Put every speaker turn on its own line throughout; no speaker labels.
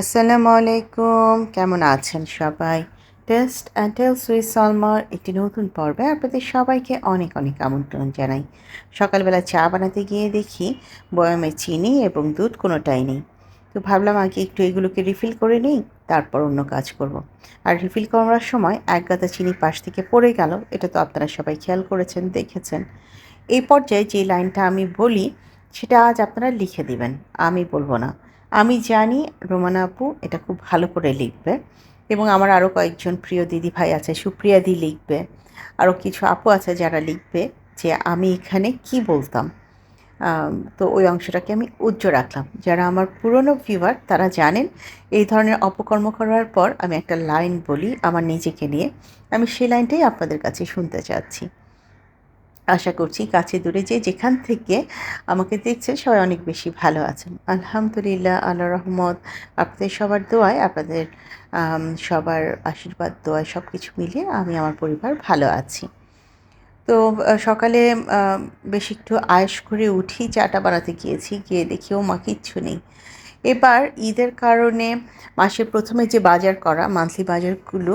আসসালামু আলাইকুম। কেমন আছেন সবাই? টেস্ট অ্যান্ড টেলস উইথ সলমার একটি নতুন পর্বে আপনাদের সবাইকে অনেক অনেক আমন্ত্রণ জানাই। সকালবেলা চা বানাতে গিয়ে দেখি বয়ামে চিনি এবং দুধ কোনোটাই নেই। তো ভাবলাম আগে একটু এগুলোকে রিফিল করে নিই, তারপর অন্য কাজ করব। আর রিফিল করার সময় এক গাদা চিনি পাশ থেকে পড়ে গেল, এটা তো আপনারা সবাই খেয়াল করেছেন, দেখেছেন। এই পর্যায়ে যে লাইনটা আমি বলি, সেটা আজ আপনারা লিখে দিবেন, আমি বলব না। আমি জানি রোমানা আপু এটা খুব ভালো করে লিখবে এবং আমার আরও কয়েকজন প্রিয় দিদি ভাই আছে, সুপ্রিয়া দি লিখবে। আরও কিছু আপু আছে যারা লিখবে যে আমি এখানে কি বলতাম। তো ওই অংশটাকে আমি উজ্জ্ব রাখলাম। যারা আমার পুরনো ভিউয়ার তারা জানেন এই ধরনের অপকর্ম করার পর আমি একটা লাইন বলি আমার নিজেকে নিয়ে। আমি সেই লাইনটাই আপনাদের কাছে শুনতে চাচ্ছি। আশা করছি কাছে দূরে যে যেখান থেকে আমাকে দেখছেন সবাই অনেক বেশি ভালো আছেন। আলহামদুলিল্লাহ আল্লাহ রহমত। আপনাদের সবার দোয়ায়, আপনাদের সবার আশীর্বাদ, দোয়ায় সব কিছু মিলিয়ে আমি আমার পরিবার ভালো আছি। তো সকালে বেশ একটু আয়েস করে উঠি, চাটা বানাতে গিয়েছি, গিয়ে দেখি ও মা কিচ্ছু নেই। এবার ঈদের কারণে মাসের প্রথমে যে বাজার করা মান্থলি বাজারগুলো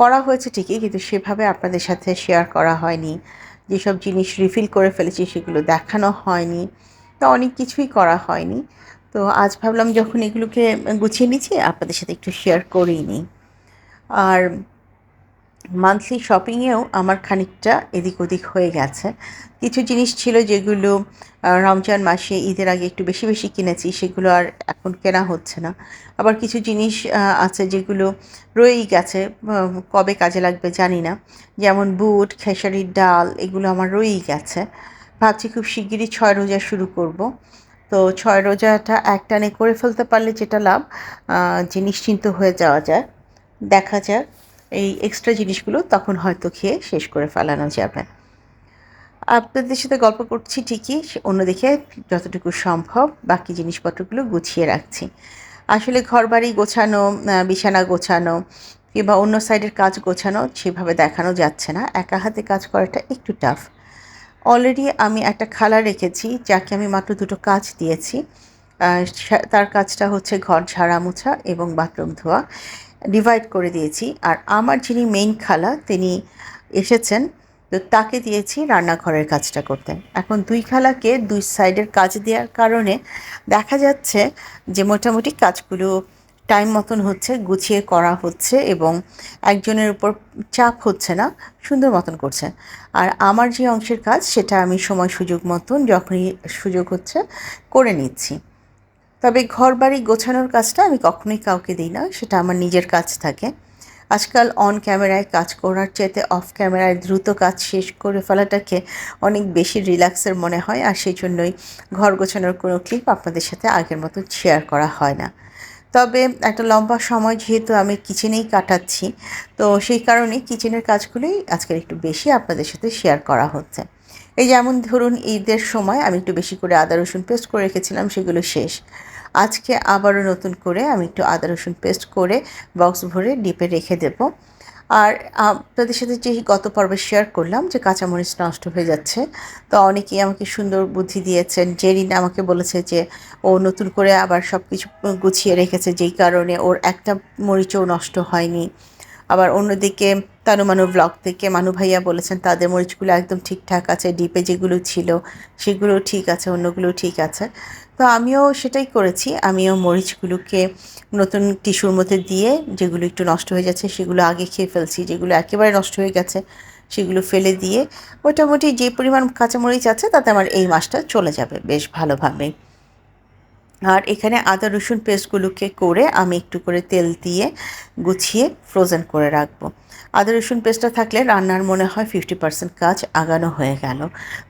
করা হয়েছে ঠিকই, কিন্তু সেভাবে আপনাদের সাথে শেয়ার করা হয়নি। যেসব জিনিস রিফিল করে ফেলেছি সেগুলো দেখানো হয়নি তো অনেক কিছুই করা হয়নি। তো আজ ভাবলাম যখন এগুলোকে গুছিয়ে নিচ্ছি, আপনাদের সাথে একটু শেয়ার করেই নিই আর মান্থলি শপিংয়েও আমার খানিকটা এদিক ওদিক হয়ে গেছে। কিছু জিনিস ছিল যেগুলো রমজান মাসে ঈদের আগে একটু বেশি বেশি কিনেছি, সেগুলো আর এখন কেনা হচ্ছে না। আবার কিছু জিনিস আছে যেগুলো রয়েই গেছে কবে কাজে লাগবে জানি না। যেমন বুট, খেসারির ডাল, এগুলো আমার রয়েই গেছে। ভাবছি খুব শিগগিরই ছয় রোজা শুরু করব। তো ছয় রোজাটা একটানে করে ফেলতে পারলে যেটা লাভ যে নিশ্চিন্ত হয়ে যাওয়া যায়। দেখা যাক। এই এক্সট্রা জিনিসগুলো তখন হয়তো খেয়ে শেষ করে ফেলানো যাবে। আপনাদের সাথে গল্প করছি ঠিকই, অন্যদিকে যতটুকু সম্ভব বাকি জিনিসপত্রগুলো গুছিয়ে রাখছি। আসলে ঘর বাড়ি গোছানো বিছানা গোছানো কিংবা অন্য সাইডের কাজ গোছানো সেভাবে দেখানো যাচ্ছে না। একা হাতে কাজ করাটা একটু টাফ অলরেডি আমি একটা খালা রেখেছি, যাকে আমি মাত্র দুটো কাজ দিয়েছি। তার কাজটা হচ্ছে ঘর ঝাড়া মোছা এবং বাথরুম ধোয়া। ডিভাইড করে দিয়েছি। আর আমার যিনি মেইন খালা, তিনি এসেছেন, তো তাকে দিয়েছি রান্নাঘরের কাজটা করতে। এখন দুই খালাকে দুই সাইডের কাজ দেওয়ার কারণে দেখা যাচ্ছে যে মোটামুটি কাজগুলো টাইম মতন হচ্ছে, গুছিয়ে করা হচ্ছে এবং একজনের উপর চাপ হচ্ছে না, সুন্দর মতন করছে। আর আমার যে অংশের কাজ, সেটা আমি সময় সুযোগ মতন যখনই সুযোগ হচ্ছে, করে নিচ্ছি। তবে ঘর বাড়ি গোছানোর কাজটা আমি কখনোই কাউকে দিই না, সেটা আমার নিজের কাজ থাকে। আজকাল অন ক্যামেরায় কাজ করার চাইতে অফ ক্যামেরায় দ্রুত কাজ শেষ করে ফেলাটাকে অনেক বেশি রিল্যাক্সের মনে হয়, আর সেই জন্যই ঘর গোছানোর কোনো ক্লিপ আপনাদের সাথে আগের মতো শেয়ার করা হয় না। তবে একটা লম্বা সময় যেহেতু আমি কিচেনেই কাটাচ্ছি, তো সেই কারণে কিচেনের কাজগুলোই আজকের একটু বেশি আপনাদের সাথে শেয়ার করা হচ্ছে। এই যেমন ধরুন ঈদের সময় আমি একটু বেশি করে আদা রসুন পেস্ট করে রেখেছিলাম, সেগুলো শেষ। আজকে আবারও নতুন করে আমি একটু আদা রসুন পেস্ট করে বক্স ভরে ডিপে রেখে দেব। আর আপনাদের সাথে যে গত পর্বে শেয়ার করলাম যে কাঁচামরিচ নষ্ট হয়ে যাচ্ছে, তো অনেকেই আমাকে সুন্দর বুদ্ধি দিয়েছেন। জেরিন আমাকে বলেছে যে ও নতুন করে আবার সব কিছু গুছিয়ে রেখেছে, যেই কারণে ওর একটা মরিচও নষ্ট হয়নি। আবার অন্যদিকে তানু মানু ব্লগ থেকে মানু ভাইয়া বলেছেন, তাদের মরিচগুলো একদম ঠিকঠাক আছে, ডিপে যেগুলো ছিল সেগুলো ঠিক আছে অন্যগুলো ঠিক আছে। তো আমিও সেটাই করেছি। আমিও মরিচগুলোকে নতুন টিস্যুর মধ্যে দিয়ে যেগুলো একটু নষ্ট হয়ে যাচ্ছে সেগুলো আগে খেয়ে ফেলছি, যেগুলো একেবারে নষ্ট হয়ে গেছে সেগুলো ফেলে দিয়ে মোটামুটি যে পরিমাণ কাঁচামরিচ আছে তাতে আমার এই মাসটা চলে যাবে বেশ ভালোভাবে। আর এখানে আদা, রসুন পেস্টগুলোকে করে আমি একটু করে তেল দিয়ে গুছিয়ে ফ্রোজেন করে রাখব। আদা, রসুন পেস্টটা থাকলে রান্নার মনে হয় ফিফটি পার্সেন্ট কাজ আগানো হয়ে গেল।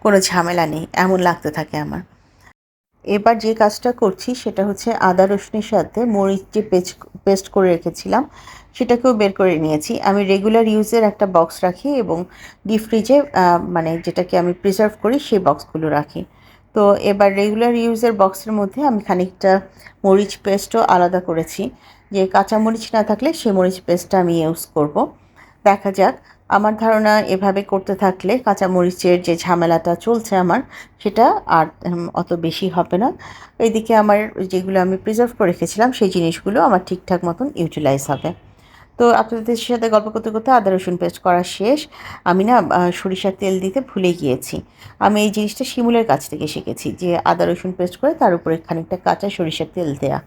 কোনো ঝামেলা নেই, এমন লাগতে থাকে আমার। এবার যে কাজটা করছি সেটা হচ্ছে আদা রসুনের সাথে মরিচ যে পেস্ট পেস্ট করে রেখেছিলাম সেটাকেও বের করে নিয়েছি। আমি রেগুলার ইউজের একটা বক্স রাখি এবং ডিপ ফ্রিজে মানে যেটাকে আমি প্রিজার্ভ করি সেই বক্সগুলো রাখি। তো এবার রেগুলার ইউজের বক্সের মধ্যে আমি খানিকটা মরিচ পেস্টও আলাদা করেছি। যে কাঁচা মরিচ না থাকলে সেই মরিচ পেস্টটা আমি ইউজ করব। দেখা যাক আমার ধারণা এভাবে করতে থাকলে কাঁচামরিচের যে ঝামেলাটা চলছে আমার, সেটা আর অত বেশি হবে না। এইদিকে আমার যেগুলো আমি প্রিজার্ভ করে রেখেছিলাম, সেই জিনিসগুলো আমার ঠিকঠাক মতন ইউটিলাইজ হবে। তো আপনাদের সাথে গল্প করতে করতে আদা রসুন পেস্ট করা শেষ। আমি না সরিষার তেল দিতে ভুলে গিয়েছি। আমি এই জিনিসটা শিমুলের কাছ থেকে শিখেছি যে আদা রসুন পেস্ট করে তার উপরে খানিকটা কাঁচা সরিষার তেল দেয়া।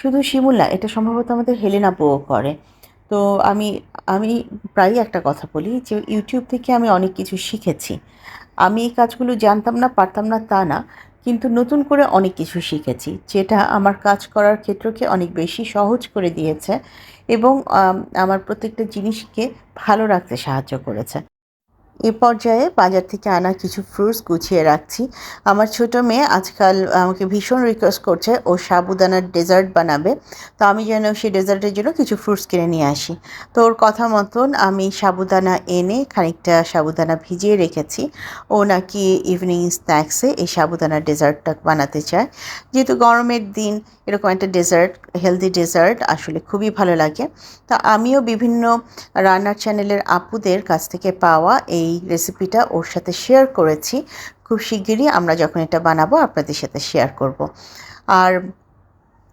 শুধু শিমুল না, এটা সম্ভবত আমাদের হেলেনা বউ করে। তো আমি আমি প্রায়ই একটা কথা বলি যে ইউটিউব থেকে আমি অনেক কিছু শিখেছি। আমি এই কাজগুলো জানতাম না, পারতাম না তা না, কিন্তু নতুন করে অনেক কিছু শিখেছি, যেটা আমার কাজ করার ক্ষেত্রকে অনেক বেশি সহজ করে দিয়েছে এবং আমার প্রত্যেকটা জিনিসকে ভালো রাখতে সাহায্য করেছে। এ পর্যায়ে বাজার থেকে আনা কিছু ফ্রুটস গুছিয়ে রাখছি। আমার ছোট মেয়ে আজকাল আমাকে ভীষণ রিকোয়েস্ট করছে, ও সাবুদানার ডেজার্ট বানাবে। তো আমি যেন সেই ডেজার্টের জন্য কিছু ফ্রুটস কিনে নিয়ে আসি। তো ওর কথা মতন আমি সাবুদানা এনে খানিকটা সাবুদানা ভিজিয়ে রেখেছি। ও নাকি ইভিনিং স্ন্যাক্সে এই সাবুদানার ডেজার্টটা বানাতে চায়। যেহেতু গরমের দিন এরকম একটা ডেজার্ট হেলদি ডেজার্ট আসলে খুবই ভালো লাগে। তা আমিও বিভিন্ন রান্নার চ্যানেলের আপুদের কাছ থেকে পাওয়া এই রেসিপিটা ওর সাথে শেয়ার করেছি। খুব শিগগিরই আমরা যখন এটা বানাবো, আপনাদের সাথে শেয়ার করব। আর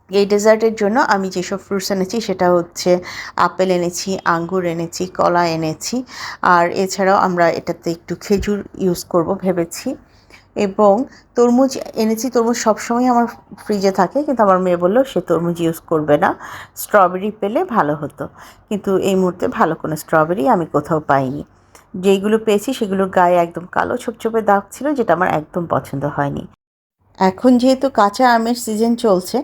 এই ডেজার্টের জন্য আমি যেসব ফ্রুটস এনেছি, সেটা হচ্ছে আপেল এনেছি, আঙ্গুর এনেছি, কলা এনেছি। আর এছাড়াও আমরা এটাতে একটু খেজুর ইউজ করব ভেবেছি। এবং তরমুজ এনেছি, তরমুজ সবসময় আমার ফ্রিজে থাকে, কিন্তু আমার মেয়ে বলল, সে তরমুজ ইউজ করবে না। স্ট্রবেরি পেলে ভালো হতো। কিন্তু এই মুহূর্তে ভালো কোনো স্ট্রবেরি আমি কোথাও পাইনি। যেইগুলো পেয়েছি সেগুলোর গায়ে একদম কালো ছোপ ছোপে দাগ ছিল, যেটা আমার একদম পছন্দ হয়নি। এখন যেহেতু কাঁচা আমের সিজন চলছে,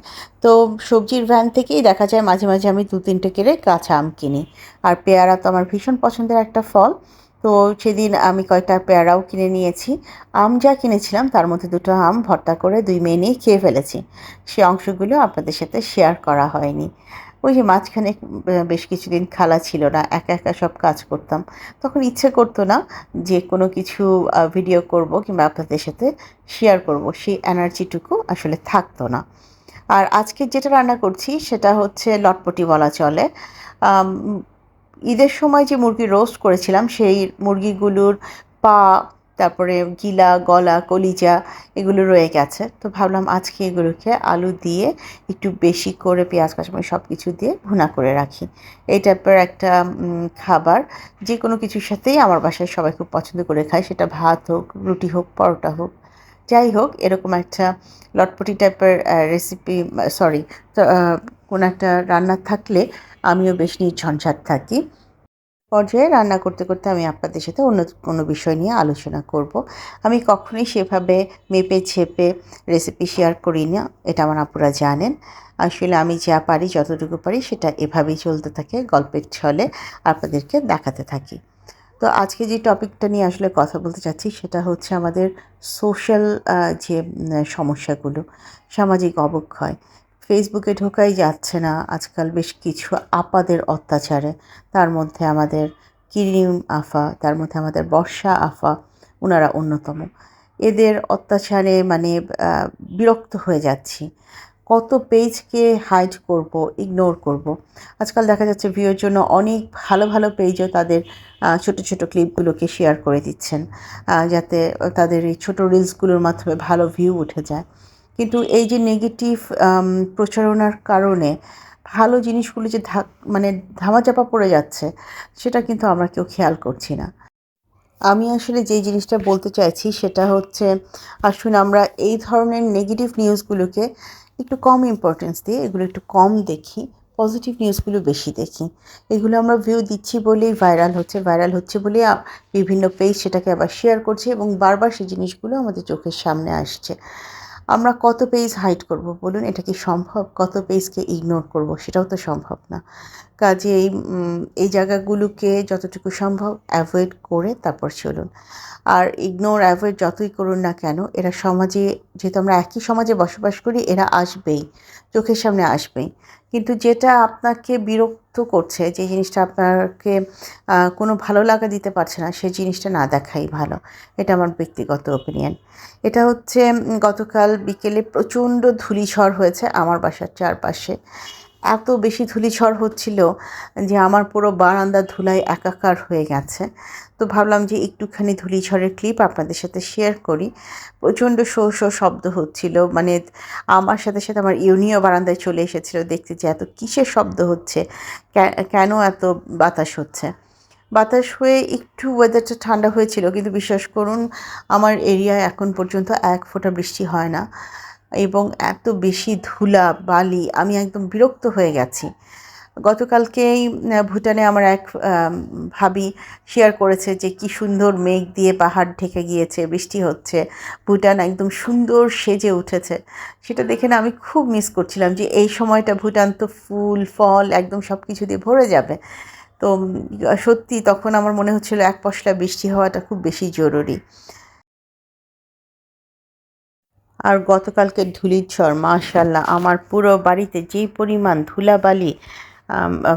তো সবজির ভ্যান থেকেই দেখা যায় মাঝে মাঝে আমি দু তিনটে কেড়ে কাঁচা আম কিনি। আর পেয়ারা তো আমার ভীষণ পছন্দের একটা ফল, তো সেদিন আমি কয়েকটা পেয়ারাও কিনে নিয়েছি। আম যা কিনেছিলাম, তার মধ্যে দুটো আম ভর্তা করে দুই মেয়ে নিয়ে খেয়ে ফেলেছি। সে অংশগুলো আপনাদের সাথে শেয়ার করা হয়নি। ওই যে মাঝখানে বেশ কিছুদিন খালা ছিল না, একা একা সব কাজ করতাম। তখন ইচ্ছে করতো না যে কোনো কিছু ভিডিও করব কিংবা আপনাদের সাথে শেয়ার করব। সেই এনার্জিটুকু আসলে থাকতো না। আর আজকে যেটা রান্না করছি সেটা হচ্ছে লটপটি বলা চলে। ঈদের সময় যে মুরগি রোস্ট করেছিলাম, সেই মুরগিগুলোর পা তারপরে গিলা, গলা, কলিজা এগুলো রয়ে গেছে। তো ভাবলাম আজকে এগুলোকে আলু দিয়ে একটু বেশি করে পেঁয়াজ, কাঁচামরিচ সব কিছু দিয়ে ভুনা করে রাখি। এই টাইপের একটা খাবার। যে কোনো কিছুর সাথেই আমার বাসায় সবাই খুব পছন্দ করে খায়। সেটা ভাত হোক, রুটি হোক, পরোটা হোক, যাই হোক, এরকম একটা লটপটি টাইপের রেসিপি সরি কোনো একটা রান্না থাকলে আমিও বেশ নির্ঝঞ্ঝাট থাকি। পর্যায়ে রান্না করতে করতে আমি আপনাদের সাথে অন্য কোনো বিষয় নিয়ে আলোচনা করব। আমি কখনোই সেভাবে মেপে, ছেপে রেসিপি শেয়ার করি না এটা আমার আপুরা জানেন। আসলে আমি যা পারি, যতটুকু পারি, সেটা এভাবেই চলতে থাকে, গল্পের ছলে আপনাদেরকে দেখাতে থাকি। তো আজকে যে টপিকটা নিয়ে আসলে কথা বলতে চাচ্ছি, সেটা হচ্ছে আমাদের সোশ্যাল যে সমস্যাগুলো, সামাজিক অবক্ষয়। ফেসবুকে ঢোকাই যাচ্ছে না। আজকাল বেশ কিছু আপাদের অত্যাচারে। তার মধ্যে আমাদের কিরিম আফা, তার মধ্যে আমাদের বর্ষা আফা ওনারা অন্যতম। এদের অত্যাচারে মানে বিরক্ত হয়ে যাচ্ছি। কত পেজকে হাইড করব ইগনোর করব। আজকাল দেখা যাচ্ছে ভিউর জন্য অনেক ভালো ভালো পেজও তাদের ছোট ছোট ক্লিপগুলোকে শেয়ার করে দিচ্ছেন। যাতে তাদের এই ছোটো রিলসগুলোর মাধ্যমে ভালো ভিউ উঠে যায়। কিন্তু এই যে নেগেটিভ প্রচারণার কারণে ভালো জিনিসগুলো যে ধা মানে ধামাচাপা পড়ে যাচ্ছে, সেটা কিন্তু আমরা কেউ খেয়াল করছি না। আমি আসলে যেই জিনিসটা বলতে চাইছি সেটা হচ্ছে, আসুন আমরা এই ধরনের নেগেটিভ নিউজগুলোকে একটু কম ইম্পর্টেন্স দিয়ে, এগুলো একটু কম দেখি পজিটিভ নিউজগুলো বেশি দেখি। এগুলো আমরা ভিউ দিচ্ছি বলেই ভাইরাল হচ্ছে ভাইরাল হচ্ছে বলেই বিভিন্ন পেজ সেটাকে আবার শেয়ার করছে এবং বারবার সেই জিনিসগুলো আমাদের চোখের সামনে আসছে। আমরা কত পেজ হাইড করব বলুন? এটা কি সম্ভব? কত পেজকে ইগনোর করব? সেটাও তো সম্ভব না। কাজে এই এই জায়গাগুলোকে যতটুকু সম্ভব অ্যাভয়েড করে তারপর চলুন। আর ইগনোর অ্যাভয়েড যতই করুন না কেন, এরা সমাজে, যেহেতু আমরা একই সমাজে বসবাস করি, এরা আসবেই, চোখের সামনে আসবেই। কিন্তু যেটা আপনাকে বিরক্ত করছে, যে জিনিসটা আপনাকে কোনো ভালো লাগা দিতে পারছে না, সেই জিনিসটা না দেখাই ভালো। এটা আমার ব্যক্তিগত ওপিনিয়ন এটা হচ্ছে গতকাল বিকেলে প্রচণ্ড ধূলিঝড় হয়েছে আমার বাসার চারপাশে। এত বেশি ধুলিঝড় হচ্ছিল যে আমার পুরো বারান্দা ধুলায় একাকার হয়ে গেছে। তো ভাবলাম যে একটুখানি ধুলিঝড়ের ক্লিপ আপনাদের সাথে শেয়ার করি। প্রচণ্ড শো শো শব্দ হচ্ছিল। মানে আমার সাথে সাথে আমার ইউনিও বারান্দায় চলে এসেছিল দেখতে যে এত কিসের শব্দ হচ্ছে কেন এত বাতাস হচ্ছে? বাতাস হয়ে একটু ওয়েদারটা ঠান্ডা হয়েছিল, কিন্তু বিশ্বাস করুন, আমার এরিয়ায় এখন পর্যন্ত এক ফোঁটা বৃষ্টি হয় না। এবং এত বেশি ধুলা, বালি, আমি একদম বিরক্ত হয়ে গেছি। গতকালকেই ভুটানে আমার এক ভাবি শেয়ার করেছে যে কি সুন্দর মেঘ দিয়ে পাহাড় ঢেকে গিয়েছে, বৃষ্টি হচ্ছে, ভুটান একদম সুন্দর সেজে উঠেছে। সেটা দেখে না আমি খুব মিস করছিলাম যে এই সময়টা ভুটান তো ফুল, ফল, একদম সব কিছু দিয়ে ভরে যাবে। তো সত্যি তখন আমার মনে হচ্ছিল এক পশলা বৃষ্টি হওয়াটা খুব বেশি জরুরি। আর গতকালকে ধুলির ঝড় মাশাল্লাহ আমার পুরো বাড়িতে যেই পরিমাণ ধুলাবালি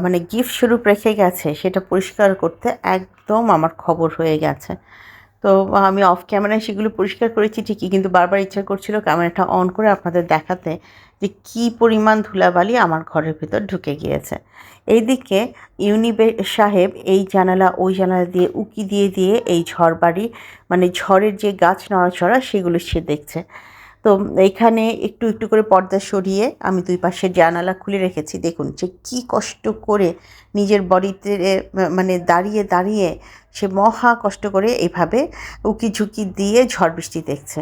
মানে গিফট স্বরূপ রেখে গেছে, সেটা পরিষ্কার করতে একদম আমার খবর হয়ে গেছে। তো আমি অফ ক্যামেরায় সেগুলো পরিষ্কার করেছি ঠিকই, কিন্তু বারবার ইচ্ছা করছিল ক্যামেরাটা অন করে আপনাদের দেখাতে যে কি পরিমাণ ধুলাবালি আমার ঘরের ভিতর ঢুকে গিয়েছে। এইদিকে ইউনিবে সাহেব এই জানালা, ওই জানালা দিয়ে উকি দিয়ে দিয়ে এই ঝড় বাড়ি মানে ঝড়ের যে গাছ নড়াচড়া, সেগুলো সে দেখছে। তো এইখানে একটু একটু করে পর্দা সরিয়ে আমি দুই পাশে জানালা খুলে রেখেছি। দেখুন যে কী কষ্ট করে নিজের বডিতে মানে দাঁড়িয়ে দাঁড়িয়ে সে মহা কষ্ট করে এইভাবে উকি ঝুঁকি দিয়ে ঝড় বৃষ্টি দেখছে।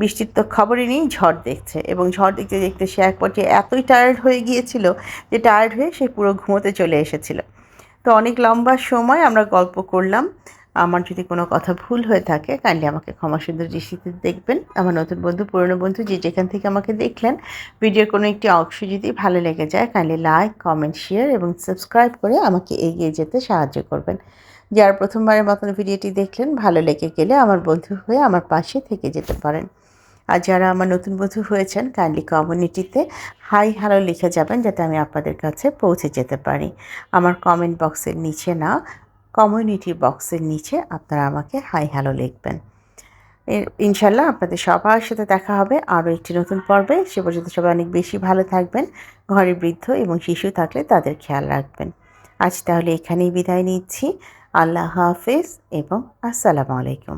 বৃষ্টির তো খবরই নেই, ঝড় দেখছে এবং ঝড় দেখতে দেখতে সে এক পর্যায়ে এতই টায়ার্ড হয়ে গিয়েছিল যে টায়ার্ড হয়ে সে পুরো ঘুমোতে চলে এসেছিল। তো অনেক লম্বা সময় আমরা গল্প করলাম। আমার যদি কোনো কথা ভুল হয়ে থাকে কাইন্ডলি আমাকে ক্ষমা সুন্দর দৃষ্টিতে দেখবেন। আমার নতুন বন্ধু, পুরনো বন্ধু যে যেখান থেকে আমাকে দেখলেন ভিডিওর কোনো একটি অংশ যদি ভালো লেগে যায় কাইন্ডলি লাইক কমেন্ট শেয়ার এবং সাবস্ক্রাইব করে আমাকে এগিয়ে যেতে সাহায্য করবেন। যারা প্রথমবারের মতন ভিডিওটি দেখলেন, ভালো লেগে গেলে আমার বন্ধু হয়ে আমার পাশে থেকে যেতে পারেন। আর যারা আমার নতুন বন্ধু হয়েছেন কাইন্ডলি কমিউনিটিতে হাই হ্যালো লিখে যাবেন, যাতে আমি আপনাদের কাছে পৌঁছে যেতে পারি। আমার কমেন্ট বক্সের নিচে না কমিউনিটি বক্সের নিচে আপনারা আমাকে হাই হ্যালো লিখবেন। ইনশাল্লাহ আপনাদের সবার সাথে দেখা হবে আরও একটি নতুন পর্বে। সে পর্যন্ত সবাই অনেক বেশি ভালো থাকবেন, ঘরে বৃদ্ধ এবং শিশু থাকলে তাদের খেয়াল রাখবেন। আজ তাহলে এখানেই বিদায় নিচ্ছি। আল্লাহ হাফিজ এবং আসসালামু আলাইকুম।